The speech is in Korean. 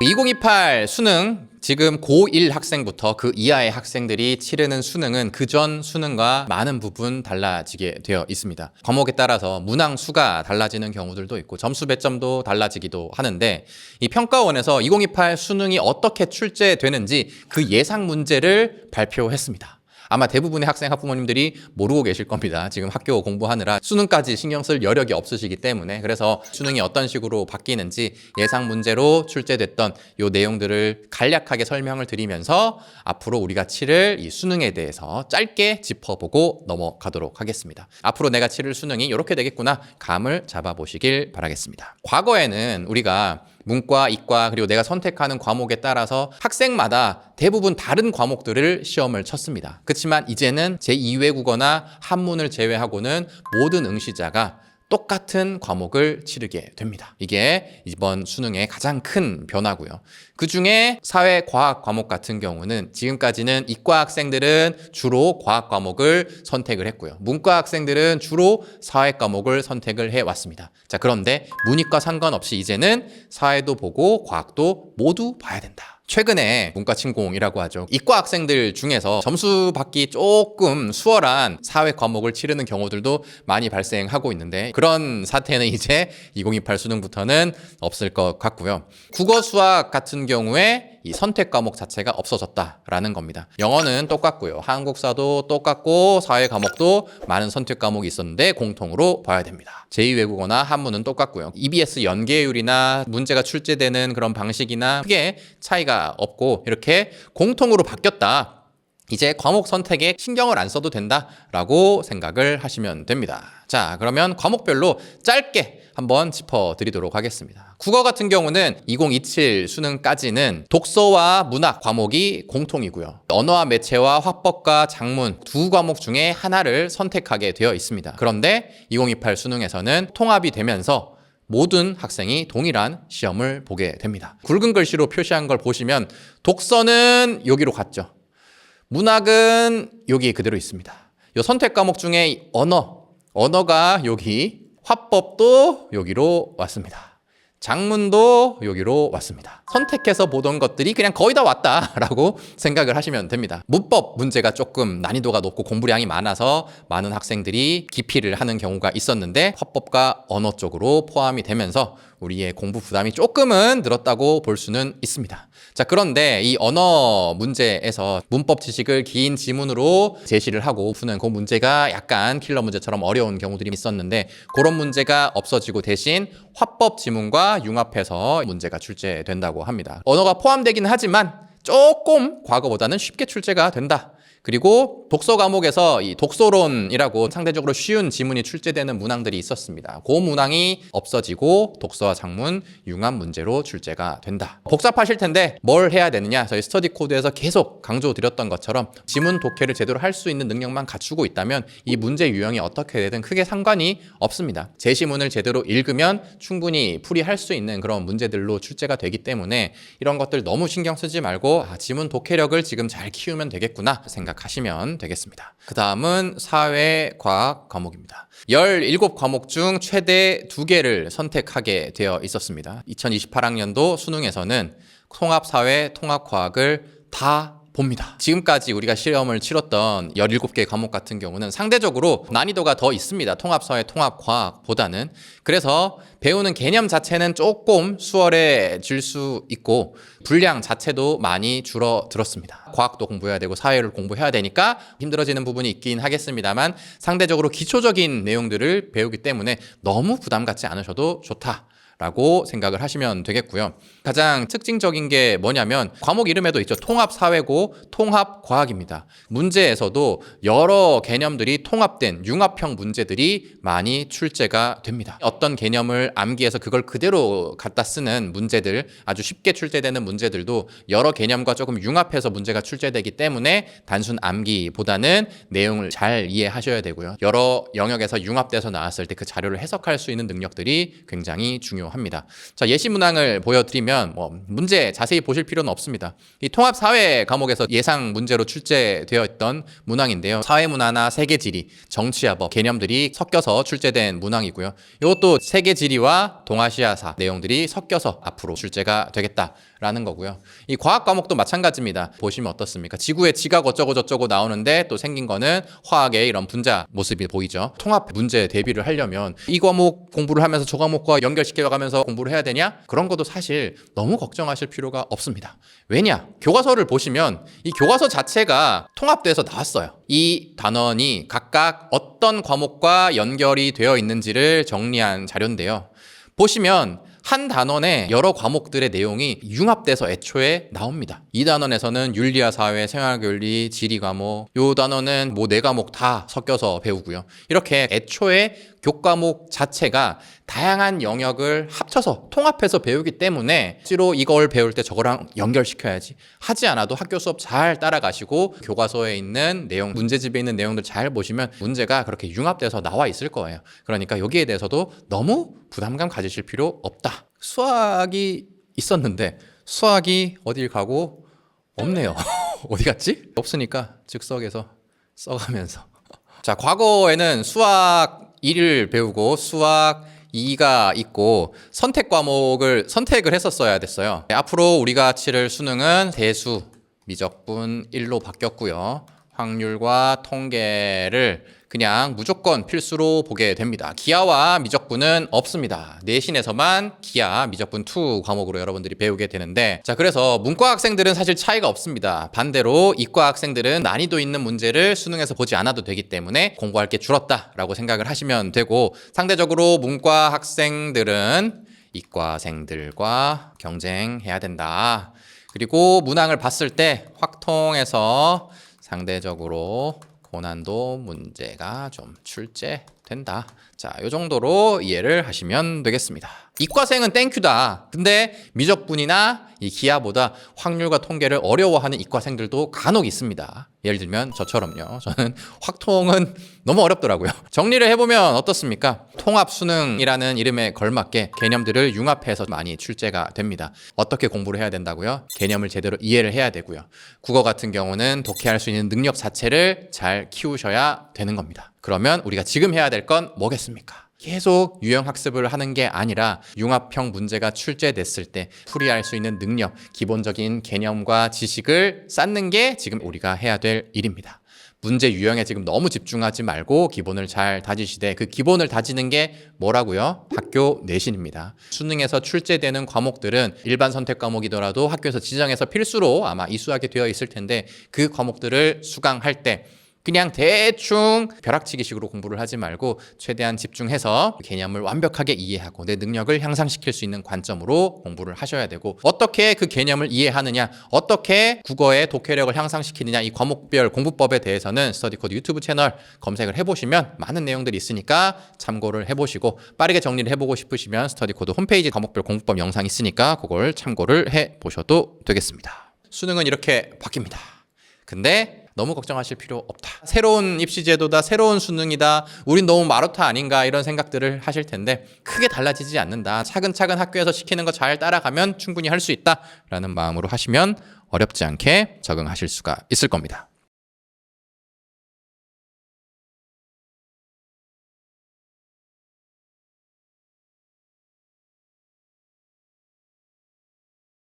2028 수능 지금 고1 학생부터 그 이하의 학생들이 치르는 수능은 그전 수능과 많은 부분 달라지게 되어 있습니다. 과목에 따라서 문항 수가 달라지는 경우들도 있고 점수 배점도 달라지기도 하는데 이 평가원에서 2028 수능이 어떻게 출제되는지 그 예상 문제를 발표했습니다. 아마 대부분의 학생 학부모님들이 모르고 계실 겁니다. 지금 학교 공부하느라 수능까지 신경 쓸 여력이 없으시기 때문에 그래서 수능이 어떤 식으로 바뀌는지 예상 문제로 출제됐던 요 내용들을 간략하게 설명을 드리면서 앞으로 우리가 치를 이 수능에 대해서 짧게 짚어보고 넘어가도록 하겠습니다. 앞으로 내가 치를 수능이 이렇게 되겠구나 감을 잡아보시길 바라겠습니다. 과거에는 우리가 문과, 이과 그리고 내가 선택하는 과목에 따라서 학생마다 대부분 다른 과목들을 시험을 쳤습니다. 그렇지만 이제는 제2외국어나 한문을 제외하고는 모든 응시자가 똑같은 과목을 치르게 됩니다. 이게 이번 수능의 가장 큰 변화고요. 그 중에 사회 과학 과목 같은 경우는 지금까지는 이과 학생들은 주로 과학 과목을 선택을 했고요. 문과 학생들은 주로 사회 과목을 선택을 해 왔습니다. 자, 그런데 문이과 상관없이 이제는 사회도 보고 과학도 모두 봐야 된다. 최근에 문과 침공이라고 하죠. 이과 학생들 중에서 점수 받기 조금 수월한 사회 과목을 치르는 경우들도 많이 발생하고 있는데 그런 사태는 이제 2028 수능부터는 없을 것 같고요. 국어 수학 같은 경우에 이 선택 과목 자체가 없어졌다라는 겁니다. 영어는 똑같고요. 한국사도 똑같고 사회 과목도 많은 선택 과목이 있었는데 공통으로 봐야 됩니다. 제2외국어나 한문은 똑같고요. EBS 연계율이나 문제가 출제되는 그런 방식이나 크게 차이가 없고 이렇게 공통으로 바뀌었다. 이제 과목 선택에 신경을 안 써도 된다라고 생각을 하시면 됩니다. 자, 그러면 과목별로 짧게 한번 짚어드리도록 하겠습니다. 국어 같은 경우는 2027 수능까지는 독서와 문학 과목이 공통이고요. 언어와 매체와 화법과 작문 두 과목 중에 하나를 선택하게 되어 있습니다. 그런데 2028 수능에서는 통합이 되면서 모든 학생이 동일한 시험을 보게 됩니다. 굵은 글씨로 표시한 걸 보시면 독서는 여기로 갔죠. 문학은 여기 그대로 있습니다. 이 선택 과목 중에 이 언어, 언어가 여기, 화법도 여기로 왔습니다. 장문도 여기로 왔습니다. 선택해서 보던 것들이 그냥 거의 다 왔다라고 생각을 하시면 됩니다. 문법 문제가 조금 난이도가 높고 공부량이 많아서 많은 학생들이 기피를 하는 경우가 있었는데 화법과 언어 쪽으로 포함이 되면서 우리의 공부 부담이 조금은 늘었다고 볼 수는 있습니다. 자, 그런데 이 언어 문제에서 문법 지식을 긴 지문으로 제시를 하고 푸는 그 문제가 약간 킬러 문제처럼 어려운 경우들이 있었는데 그런 문제가 없어지고 대신 화법 지문과 융합해서 문제가 출제된다고 합니다. 언어가 포함되긴 하지만 조금 과거보다는 쉽게 출제가 된다. 그리고 독서 과목에서 이 독서론이라고 상대적으로 쉬운 지문이 출제되는 문항들이 있었습니다. 그 문항이 없어지고 독서와 작문 융합 문제로 출제가 된다. 복잡하실 텐데 뭘 해야 되느냐? 저희 스터디 코드에서 계속 강조드렸던 것처럼 지문 독해를 제대로 할 수 있는 능력만 갖추고 있다면 이 문제 유형이 어떻게 되든 크게 상관이 없습니다. 제시문을 제대로 읽으면 충분히 풀이할 수 있는 그런 문제들로 출제가 되기 때문에 이런 것들 너무 신경 쓰지 말고 아, 지문 독해력을 지금 잘 키우면 되겠구나 생각 하시면 되겠습니다. 그 다음은 사회과학 과목입니다. 17 과목 중 최대 2개를 선택하게 되어 있었습니다. 2028학년도 수능에서는 통합사회, 통합과학을 다 봅니다. 지금까지 우리가 시험을 치렀던 17개 과목 같은 경우는 상대적으로 난이도가 더 있습니다. 통합사회, 통합과학보다는. 그래서 배우는 개념 자체는 조금 수월해질 수 있고 분량 자체도 많이 줄어들었습니다. 과학도 공부해야 되고 사회를 공부해야 되니까 힘들어지는 부분이 있긴 하겠습니다만 상대적으로 기초적인 내용들을 배우기 때문에 너무 부담 갖지 않으셔도 좋다. 라고 생각을 하시면 되겠고요. 가장 특징적인 게 뭐냐면 과목 이름에도 있죠. 통합 사회고 통합 과학입니다. 문제에서도 여러 개념들이 통합된 융합형 문제들이 많이 출제가 됩니다. 어떤 개념을 암기해서 그걸 그대로 갖다 쓰는 문제들, 아주 쉽게 출제되는 문제들도 여러 개념과 조금 융합해서 문제가 출제되기 때문에 단순 암기보다는 내용을 잘 이해하셔야 되고요. 여러 영역에서 융합돼서 나왔을 때 그 자료를 해석할 수 있는 능력들이 굉장히 중요 합니다. 자, 예시 문항을 보여드리면 뭐 문제 자세히 보실 필요는 없습니다. 이 통합 사회 과목에서 예상 문제로 출제되어 있던 문항인데요. 사회 문화나 세계 지리, 정치야법 개념들이 섞여서 출제된 문항이고요. 이것도 세계 지리와 동아시아사 내용들이 섞여서 앞으로 출제가 되겠다. 라는 거고요. 이 과학 과목도 마찬가지입니다. 보시면 어떻습니까? 지구의 지각 어쩌고 저쩌고 나오는데 또 생긴 거는 화학의 이런 분자 모습이 보이죠. 통합 문제 대비를 하려면 이 과목 공부를 하면서 저 과목과 연결시켜 가면서 공부를 해야 되냐? 그런 것도 사실 너무 걱정하실 필요가 없습니다. 왜냐? 교과서를 보시면 이 교과서 자체가 통합돼서 나왔어요. 이 단원이 각각 어떤 과목과 연결이 되어 있는지를 정리한 자료인데요. 보시면 한 단원에 여러 과목들의 내용이 융합돼서 애초에 나옵니다. 이 단원에서는 윤리와 사회, 생활교리, 지리 과목, 요 단원은 뭐 네 과목 다 섞여서 배우고요. 이렇게 애초에 교과목 자체가 다양한 영역을 합쳐서 통합해서 배우기 때문에 실로 이걸 배울 때 저거랑 연결시켜야지 하지 않아도 학교 수업 잘 따라가시고 교과서에 있는 내용, 문제집에 있는 내용들 잘 보시면 문제가 그렇게 융합돼서 나와 있을 거예요. 그러니까 여기에 대해서도 너무 부담감 가지실 필요 없다. 수학이 있었는데 수학이 어딜 가고 없네요. 어디 갔지? 없으니까 즉석에서 써가면서. 자, 과거에는 수학 1을 배우고 수학 2가 있고 선택 과목을 선택을 했었어야 됐어요. 네, 앞으로 우리가 치를 수능은 대수, 미적분 1로 바뀌었고요. 확률과 통계를 그냥 무조건 필수로 보게 됩니다. 기하와 미적분은 없습니다. 내신에서만 기하, 미적분 2 과목으로 여러분들이 배우게 되는데 자 그래서 문과 학생들은 사실 차이가 없습니다. 반대로 이과 학생들은 난이도 있는 문제를 수능에서 보지 않아도 되기 때문에 공부할 게 줄었다라고 생각을 하시면 되고 상대적으로 문과 학생들은 이과생들과 경쟁해야 된다. 그리고 문항을 봤을 때 확통에서 상대적으로 고난도 문제가 좀 출제된다. 자, 요 정도로 이해를 하시면 되겠습니다. 이과생은 땡큐다. 근데 미적분이나 이 기하보다 확률과 통계를 어려워하는 이과생들도 간혹 있습니다. 예를 들면 저처럼요. 저는 확통은 너무 어렵더라고요. 정리를 해보면 어떻습니까? 통합 수능이라는 이름에 걸맞게 개념들을 융합해서 많이 출제가 됩니다. 어떻게 공부를 해야 된다고요? 개념을 제대로 이해를 해야 되고요. 국어 같은 경우는 독해할 수 있는 능력 자체를 잘 키우셔야 되는 겁니다. 그러면 우리가 지금 해야 될 건 뭐겠습니까? 계속 유형 학습을 하는 게 아니라 융합형 문제가 출제됐을 때 풀이할 수 있는 능력, 기본적인 개념과 지식을 쌓는 게 지금 우리가 해야 될 일입니다. 문제 유형에 지금 너무 집중하지 말고 기본을 잘 다지시되 그 기본을 다지는 게 뭐라고요? 학교 내신입니다. 수능에서 출제되는 과목들은 일반 선택 과목이더라도 학교에서 지정해서 필수로 아마 이수하게 되어 있을 텐데 그 과목들을 수강할 때 그냥 대충 벼락치기식으로 공부를 하지 말고 최대한 집중해서 개념을 완벽하게 이해하고 내 능력을 향상시킬 수 있는 관점으로 공부를 하셔야 되고 어떻게 그 개념을 이해하느냐 어떻게 국어의 독해력을 향상시키느냐 이 과목별 공부법에 대해서는 스터디코드 유튜브 채널 검색을 해보시면 많은 내용들이 있으니까 참고를 해보시고 빠르게 정리를 해보고 싶으시면 스터디코드 홈페이지 과목별 공부법 영상 있으니까 그걸 참고를 해보셔도 되겠습니다. 수능은 이렇게 바뀝니다. 근데 너무 걱정하실 필요 없다. 새로운 입시 제도다, 새로운 수능이다. 우린 너무 마루타 아닌가 이런 생각들을 하실 텐데 크게 달라지지 않는다. 차근차근 학교에서 시키는 거 잘 따라가면 충분히 할 수 있다 라는 마음으로 하시면 어렵지 않게 적응하실 수가 있을 겁니다.